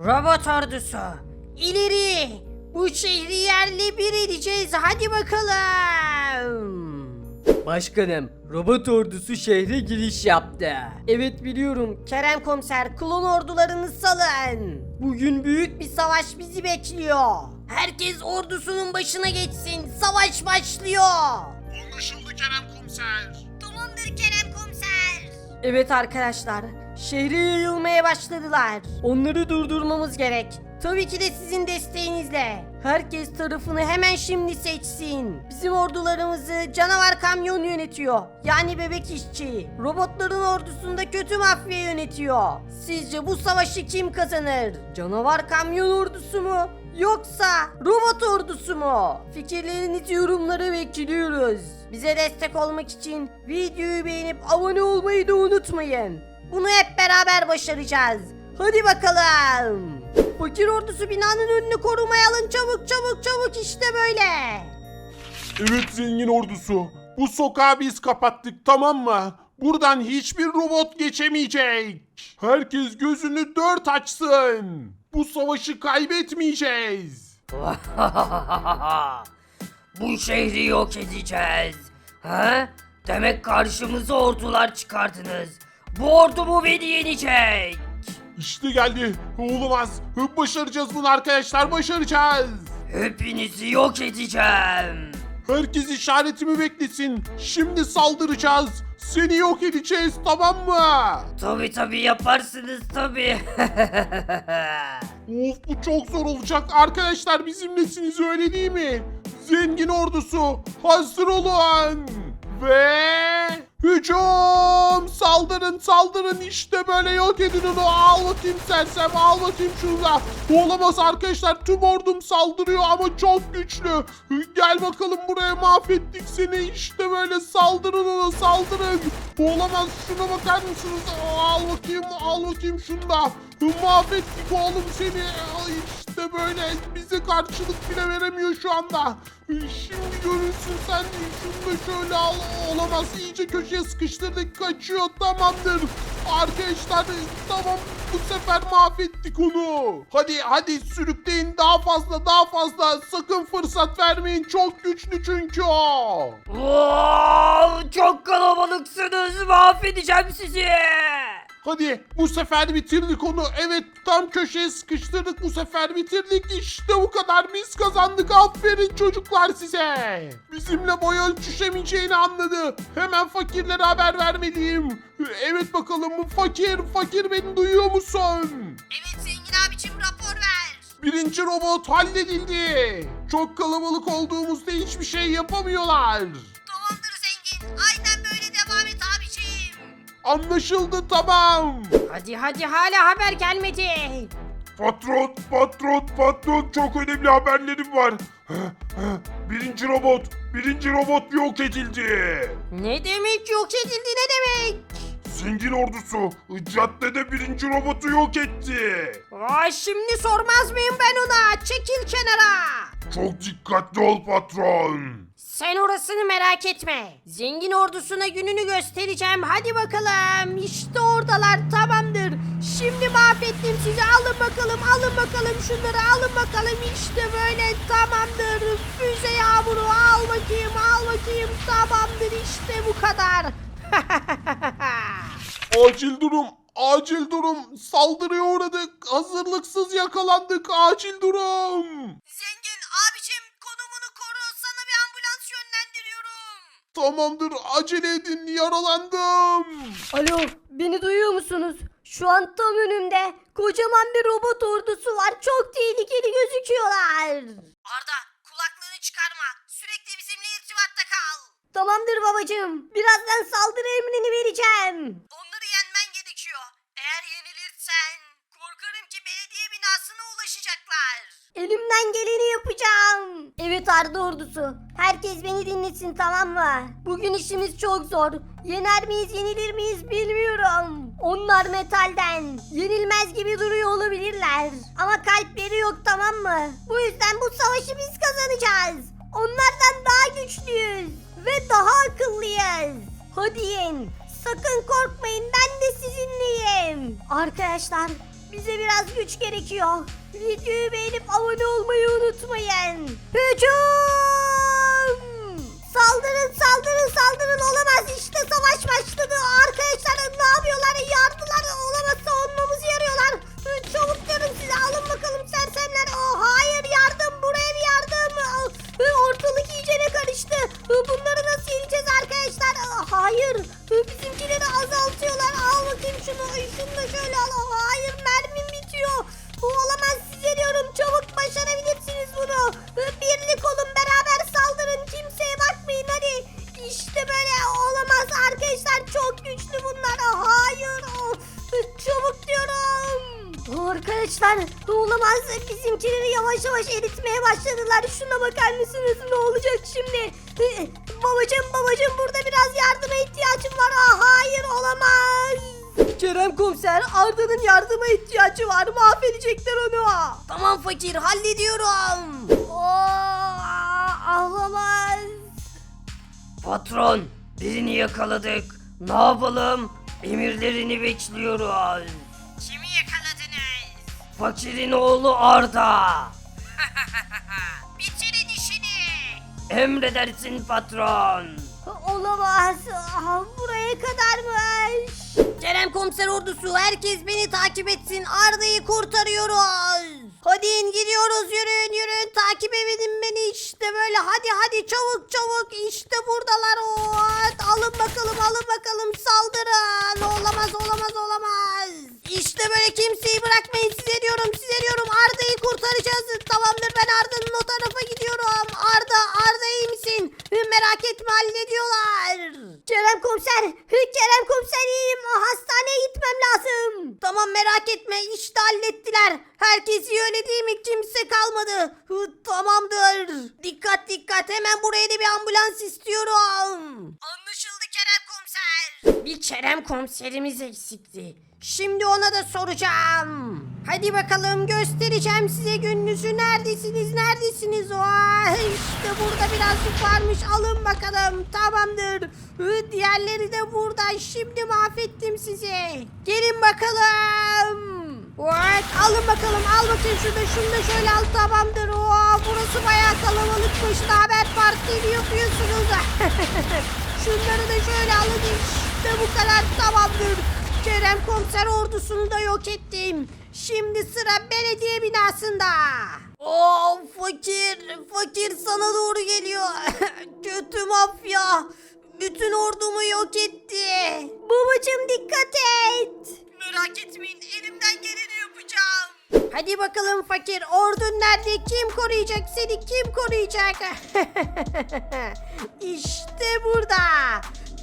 Robot ordusu ileri bu şehri yerle bir edeceğiz hadi bakalım. Başkanım, robot ordusu şehre giriş yaptı. Evet biliyorum Kerem komiser klon ordularını salın. Bugün büyük bir savaş bizi bekliyor. Herkes ordusunun başına geçsin savaş başlıyor. Anlaşıldı Kerem Komiser. Tamamdır Kerem komiser. Evet arkadaşlar, şehre yayılmaya başladılar. Onları durdurmamız gerek. Tabii ki de sizin desteğinizle. Herkes tarafını hemen şimdi seçsin. Bizim ordularımızı canavar kamyon yönetiyor. Yani bebek işçi. Robotların ordusunda kötü mafya yönetiyor. Sizce bu savaşı kim kazanır? Canavar kamyon ordusu mu? Yoksa robot ordusu mu? Fikirlerinizi yorumlara bekliyoruz. Bize destek olmak için videoyu beğenip abone olmayı da unutmayın. Bunu hep beraber başaracağız. Hadi bakalım. Fakir ordusu binanın önünü korumaya alın çabuk çabuk çabuk işte böyle. Evet zengin ordusu. Bu sokağı biz kapattık tamam mı? Buradan hiçbir robot geçemeyecek. Herkes gözünü dört açsın. Bu savaşı kaybetmeyeceğiz. Bu şehri yok edeceğiz. Ha? Demek karşımıza ordular çıkardınız. Bu ordu mu beni yenecek? İşte geldi. Olamaz. Başaracağız bunu arkadaşlar başaracağız. Hepinizi yok edeceğim. Herkes işaretimi beklesin. Şimdi saldıracağız. Seni yok edeceğiz tamam mı? Tabi tabi yaparsınız tabi. Of bu çok zor olacak. Arkadaşlar bizimlesiniz öyle değil mi? Zengin ordusu hazır olun. Ve hücum saldırın saldırın. İşte böyle yok edin onu. Al bakayım sersem al bakayım şunu da olamaz arkadaşlar. Tüm ordum saldırıyor ama çok güçlü. Gel bakalım buraya mahvettik seni. İşte böyle saldırın ona saldırın. Olamaz şuna bakar mısınız? Al bakayım al bakayım şunu da. Mahvettik oğlum seni. İşte böyle bize karşılık bile veremiyor şu anda. Şimdi görürsün sen şunu da şöyle al. Olamaz iyice köşeye sıkıştırdık kaçıyor tamamdır. Arkadaşlar tamam bu sefer mahvettik onu. Hadi hadi sürükleyin daha fazla daha fazla. Sakın fırsat vermeyin çok güçlü çünkü o. Çok kalabalıksınız mahvedeceğim sizi. Hadi bu sefer bitirdik onu. Evet tam köşeye sıkıştırdık bu sefer bitirdik. İşte bu kadar biz kazandık. Aferin çocuklar size. Bizimle boy ölçüşemeyeceğini anladı. Hemen fakirlere haber vermeliyim. Evet bakalım bu fakir. Fakir beni duyuyor musun? Evet zengin abicim rapor ver. Birinci robot halledildi. Çok kalabalık olduğumuzda hiçbir şey yapamıyorlar. Tamamdır zengin. Aynen Anlaşıldı tamam. Hadi hadi hala haber gelmedi. Patron, patron, patron çok önemli haberlerim var. Birinci robot, birinci robot yok edildi. Ne demek yok edildi ne demek? Zengin ordusu caddede birinci robotu yok etti. Aa, şimdi sormaz mıyım ben ona? Çekil kenara. Çok dikkatli ol patron. Sen orasını merak etme. Zengin ordusuna gününü göstereceğim. Hadi bakalım. İşte oradalar tamamdır. Şimdi mahvettim sizi. Alın bakalım alın bakalım şunları alın bakalım. İşte böyle tamamdır. Füze yağmuru al bakayım al bakayım. Tamamdır işte bu kadar. Acil durum, acil durum. Saldırıya uğradık. Hazırlıksız yakalandık. Acil durum. Zengin abicim konumunu koru. Sana bir ambulans yönlendiriyorum. Tamamdır acele edin yaralandım. Alo, beni duyuyor musunuz? Şu an tam önümde kocaman bir robot ordusu var. Çok tehlikeli gözüküyorlar. Arda kulaklığını çıkarma. Sürekli bizimle irtibatta kal. Tamamdır babacığım. Birazdan saldırı emrini vereceğim. Onları yenmen gerekiyor. Eğer yenilirsen korkarım ki belediye binasına ulaşacaklar. Elimden geleni yapacağım. Evet Arda ordusu. Herkes beni dinlesin tamam mı? Bugün işimiz çok zor. Yener miyiz yenilir miyiz bilmiyorum. Onlar metalden. Yenilmez gibi duruyor olabilirler. Ama kalpleri yok tamam mı? Bu yüzden bu savaşı biz kazanacağız. Onlardan daha güçlüyüz. Ve daha akıllıyız. Hadi yen. Sakın korkmayın ben de sizinleyim. Arkadaşlar Bize biraz güç gerekiyor. Videoyu beğenip abone olmayı unutmayın. Hücum! Saldırın saldırın saldırın olamaz işte savaş başladı. Arkadaşlar ne yapıyorlar? Yardılar olamaz savunmamızı yarıyorlar. Çabuk diyorum size alın bakalım sersemler. Oh, hayır yardım buraya bir yardım. Hı, Ortalık iyicene karıştı. Hı, Bunları nasıl yeneceğiz arkadaşlar? Aa, Hayır. Bizimkileri azaltıyorlar. Al bakayım şunu. Şunu da şöyle al. Aa, Hayır Arkadaşlar olamaz. Bizimkileri yavaş yavaş eritmeye başladılar. Şuna bakar mısınız? Ne olacak şimdi? Babacım babacım burada biraz yardıma ihtiyacım var. Aa, hayır olamaz. Kerem komiser Arda'nın yardıma ihtiyacı var. Mahvedecekler onu. Tamam fakir hallediyorum. Oo, olamaz. Patron, birini yakaladık. Ne yapalım? Emirlerini bekliyoruz. Fakirin oğlu Arda. Bitirin işini. Emredersin patron. Olamaz. Aa, buraya kadarmış. Kerem komiser ordusu herkes beni takip etsin. Arda'yı kurtarıyoruz. Hadi in gidiyoruz yürüyün yürüyün takip edin beni işte böyle hadi hadi çabuk çabuk işte buradalar o alın bakalım alın bakalım saldırın olamaz olamaz olamaz işte böyle kimseyi bırakmayın size diyorum size diyorum Arda'yı kurtaracağız tamamdır ben Arda'nın o tarafa gidiyorum Arda Arda iyi misin merak etme hallediyorlar Kerem komiser. Kerem komiser iyiyim. Hastaneye gitmem lazım. Tamam merak etme işte hallettiler. Herkes iyi öyle değil mi? Kimse kalmadı. Hı, tamamdır. Dikkat dikkat hemen buraya da bir ambulans istiyorum. Anlaşıldı Kerem komiser. Bir Kerem komiserimiz eksikti. Şimdi ona da soracağım. Hadi bakalım göstereceğim size gününüzü. Neredesiniz? Neredesiniz? Vay işte burada birazcık varmış. Alın bakalım. Tamamdır. Diğerleri de burada. Şimdi mahvettim sizi. Gelin bakalım. Evet, alın bakalım al bakayım şurada şunu da şöyle al tamamdır. Oo, burası bayağı kalabalıkmış. Haber partili yapıyorsunuz. Şunları da şöyle alın işte bu kadar tamamdır. Kerem komiser ordusunu da yok ettim. Şimdi sıra belediye binasında. Oo fakir, fakir sana doğru geliyor. Kötü mafya. Bütün ordumu yok etti. Babacım dikkat et. Merak etmeyin elimden geleni yapacağım. Hadi bakalım fakir ordun nerede kim koruyacak seni kim koruyacak? işte burada.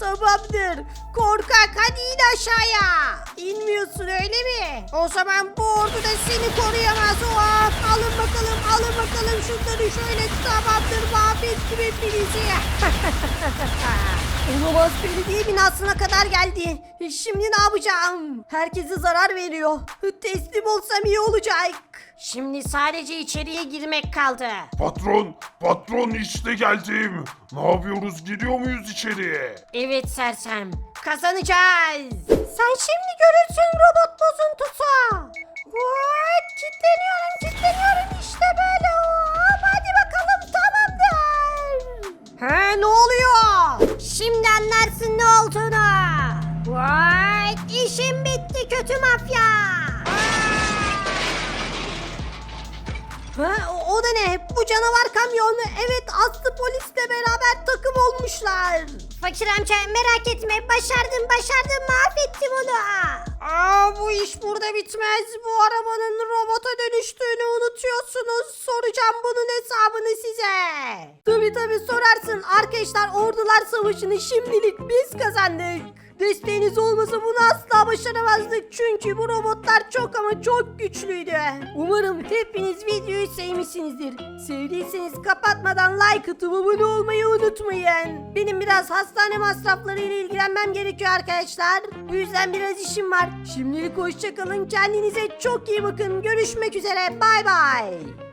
Tamamdır. Korkak hadi in aşağıya. İnmiyorsun öyle mi? O zaman bu ordu da seni koruyamaz. Of, alın bakalım alın bakalım şunları şöyle tamamdır mahvettim hepinizi. Olamaz belediye binasına kadar geldi. Şimdi ne yapacağım? Herkese zarar veriyor. Teslim olsam iyi olacak. Şimdi sadece içeriye girmek kaldı. Patron, patron işte geldim. Ne yapıyoruz? Giriyor muyuz içeriye? Evet sersem. Kazanacağız. Sen şimdi görürsün robot bozuntusu. What? Kitleniyorum kitleniyorum işte böyle. He ne oluyor? Şimdi anlarsın ne olduğunu. Vay işim bitti kötü mafya. Ha, o, o da ne? Bu canavar kamyon. Evet Aslı polisle beraber takım olmuşlar. Fakir amca merak etme başardım başardım mahvettim onu. Aa bu iş burada bitmez. Bu arabanın robota dönüştüğünü unutuyorsunuz. Soracağım bunun hesabını size. Tabi tabi sorarsın. Arkadaşlar ordular savaşını şimdilik biz kazandık. Desteğiniz olmasa bunu asla başaramazdık. Çünkü bu robotlar çok ama çok güçlüydü. Umarım hepiniz videoyu sevmişsinizdir. Sevdiyseniz kapatmadan like atıp abone olmayı unutmayın. Benim biraz hastane masrafları ile ilgilenmem gerekiyor arkadaşlar. Bu yüzden biraz işim var. Şimdilik hoşçakalın. Kendinize çok iyi bakın. Görüşmek üzere. Bay bay.